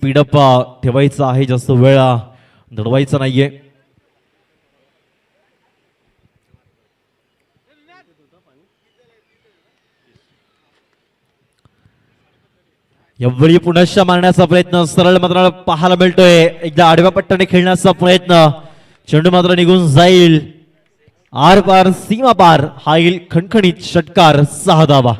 Speedup ठेवायचा आहे जास्त वेळ दडवायचा नाहीये. यावेळी पुनश्च मारण्याचा प्रयत्न सरळ मात्र पाहायला मिळतोय. एकदा आडव्या पट्ट्याने खेळण्याचा प्रयत्न. चेंडू मात्र निघून जाईल. आर पार सीमा पार. हा येईल खणखणीत षटकार सहा धावा.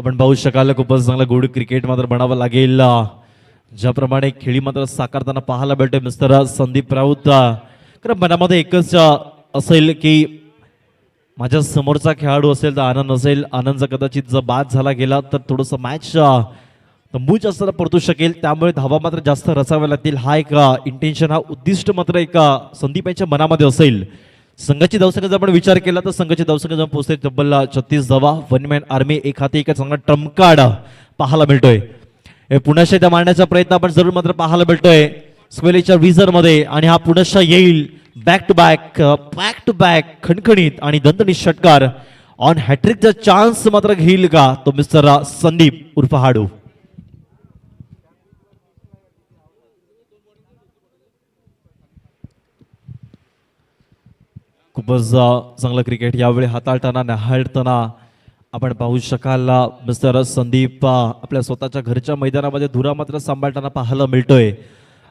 आपण पाहू शकाल खूपच चांगला गुड क्रिकेट मात्र बनावं लागेल. ज्याप्रमाणे खेळी मात्र साकारताना पाहायला भेटते मिस्टर संदीप राऊत. कारण मनामध्ये एकच असेल की माझ्या समोरचा खेळाडू असेल तर आनंद असेल. आनंद जर कदाचित जर बाद झाला गेला तर थोडंसं मॅच तंबू जास्त परतू शकेल. त्यामुळे धावा मात्र जास्त रचाव्या लागतील. हा एक इंटेन्शन हा उद्दिष्ट मात्र एक संदीप यांच्या मनामध्ये असेल. संघाची धावसंख्या जर आपण विचार केला तर संघाची धावसंख्या जाऊन पोहोचते तब्बल छत्तीस धावा वन मॅन आर्मी एक हाती एका चांगला ट्रम्प पाहायला मिळतोय. हे त्या मारण्याचा प्रयत्न आपण जरूर मात्र पाहायला मिळतोय. स्क्वेलीच्या विझरमध्ये आणि हा पुनश्च येईल. Back to back back to back खणखणीत आणि दंतनी षटकार. ऑन हॅट्रिकचा चान्स मात्र घेईल का? तो मिस्टर संदीप उर्फ हाडू. खूपच चांगलं क्रिकेट यावेळी हाताळताना न्याहाळताना आपण पाहू शकाल मिस्टर संदीप आपल्या स्वतःच्या घरच्या मैदानामध्ये धुरा मात्र सांभाळताना पाहायला मिळतोय.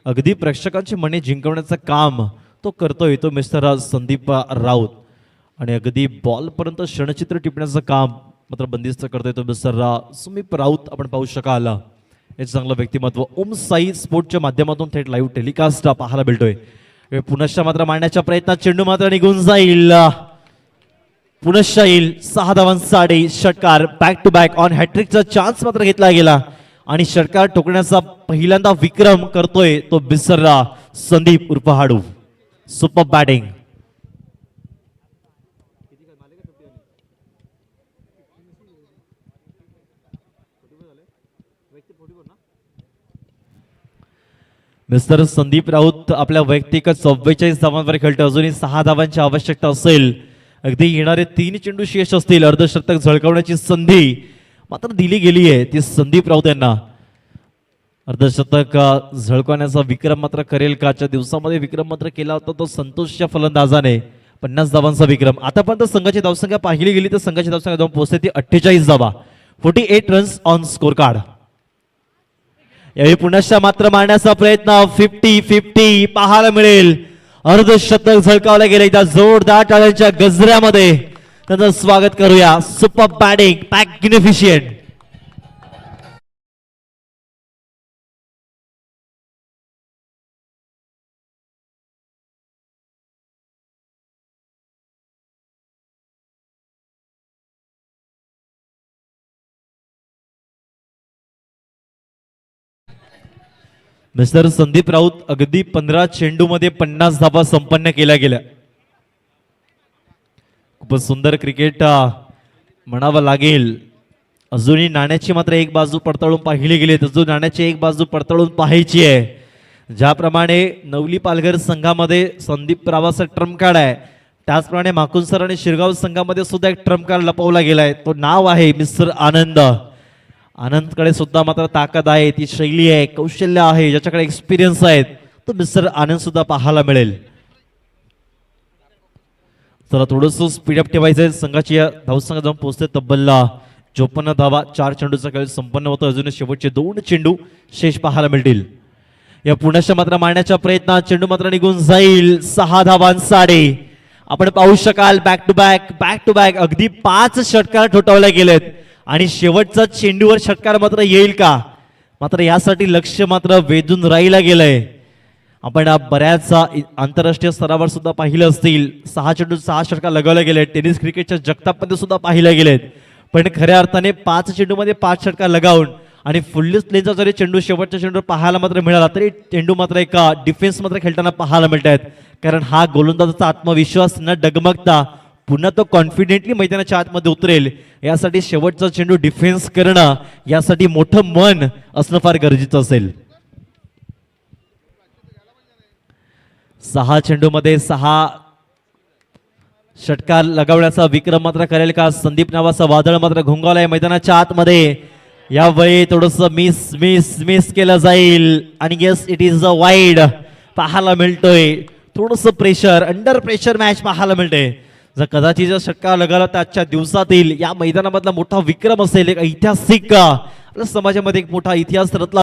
अगदी प्रेक्षकांची मने जिंकवण्याचं काम तो करतोय तो मिस्टर संदीप राऊत. आणि अगदी बॉलपर्यंत क्षणचित्र टिपण्याचं काम मात्र बंदिस्त करतोय तो मिस्टर रा सुमीप राऊत आपण पाहू शकाल. हे चांगलं व्यक्तिमत्व ओम साई स्पोर्टच्या माध्यमातून थेट लाईव्ह टेलिकास्ट पाहायला मिळतोय. पुनश्च मात्र मांडण्याच्या प्रयत्नात चेंडू मात्र निघून जाईल. पुनश्च येईल. सहा धावांसाठी षटकार बॅक टू बॅक ऑन हॅट्रिकचा चान्स मात्र घेतला गेला. आणि षटकार ठोकण्याचा पहिल्यांदा विक्रम करतोय तो बिसरला Sandeep उर्फहाडू. Super batting mister Sandeep Raut आपल्या वैयक्तिक चव्वेचाळीस धावांवर खेळतो. अजूनही सहा धावांची आवश्यकता असेल. अगदी येणारे तीन चेंडू शेष असतील. अर्धशतक झळकावण्याची संधी मात्र दिली गेली आहे. ती संदीप राऊत यांना. अर्धशतक झळकवण्याचा विक्रम मात्र करेल का? दिवसामध्ये विक्रम मात्र केला होता तो संतोषच्या फलंदाजाने. पन्नास धावांचा विक्रम. आतापर्यंत संघाची धावसंख्या पाहिली गेली तर संघाची धावसंख्या जाऊन पोहोचते ती अठ्ठेचाळीस धावा. Forty eight runs on score card यावेळी पुनश्च मात्र मारण्याचा प्रयत्न. फिफ्टी फिफ्टी पाहायला मिळेल. अर्धशतक झळकावलं गेलं एकदा जोरदार टाळ्यांच्या गजऱ्यामध्ये. त्यांचं स्वागत करूया. Super batting magnificent mister Sandeep Raut अगदी पंधरा चेंडूमध्ये पन्नास धाबा संपन्न केल्या गेल्या. खूपच सुंदर क्रिकेट म्हणावं लागेल. अजूनही नाण्याची मात्र एक बाजू पडताळून पाहिली गेली अजून नाण्याची एक बाजू पडताळून पाहायची आहे. ज्याप्रमाणे नवली पालघर संघामध्ये संदीप रावाचा ट्रम्प कार्ड आहे त्याचप्रमाणे माकुंसर आणि शिरगाव संघामध्ये सुद्धा एक ट्रम्प कार्ड लपवला गेलाय तो नाव आहे मिस्टर आनंद. आनंदकडे सुद्धा मात्र ताकद आहे ती शैली आहे कौशल्य आहे ज्याच्याकडे एक्सपिरियन्स आहेत तो मिस्टर आनंद सुद्धा पाहायला मिळेल. चला थोडस स्पीडअप ठेवायचं आहे. संघाची धावसंघ जाऊन पोहोचते तब्बलला. चोपन्न धावा चार चेंडूचा खेळ संपन्न होतो. अजून शेवटचे दोन चेंडू शेष पाहायला मिळतील. या पुण्याच्या मात्र मारण्याच्या प्रयत्नात चेंडू मात्र निघून जाईल. सहा धावांसाठी आपण पाहू शकाल back to back back to back अगदी पाच षटकार ठोठवल्या गेलेत. आणि शेवटचा चेंडूवर षटकार मात्र येईल का? मात्र यासाठी लक्ष मात्र वेधून राहिला गेलंय. आपण बऱ्याच आंतरराष्ट्रीय स्तरावर सुद्धा पाहिलं असतील. सहा चेंडू सहा षटकार लगावले गेले टेनिस क्रिकेटच्या जगतापमध्ये सुद्धा पाहिले गेलेत. पण खऱ्या अर्थाने पाच चेंडूमध्ये पाच षटकार लगावून आणि फुल्ली प्लेनचा जरी चेंडू शेवटच्या चेंडूवर पाहायला मात्र मिळाला तरी चेंडू मात्र एका डिफेन्स मात्र खेळताना पाहायला मिळत आहेत कारण हा गोलंदाजाचा आत्मविश्वास न डगमगता पुन्हा तो कॉन्फिडेंटली मैदानाच्या आतमध्ये उतरेल. यासाठी शेवटचा चेंडू डिफेन्स करणं यासाठी मोठं मन असणं फार गरजेचं असेल. सहा चेंडूमध्ये सहा षटकार लगावण्याचा विक्रम मात्र करेल का? संदीप नावाचा वादळ मात्र घोंगावलाय मैदानाच्या आतमध्ये. यावेळी थोडस मिस मिस मिस केलं जाईल. आणि yes it is a wide पाहायला मिळतोय. थोडस प्रेशर अंडर प्रेशर मॅच पाहायला मिळते जर कदाचित जर षटकार लगाला तर आजच्या दिवसात येईल या मैदानामधला मोठा विक्रम असेल एक ऐतिहासिक समाजामध्ये एक मोठा इतिहास रचला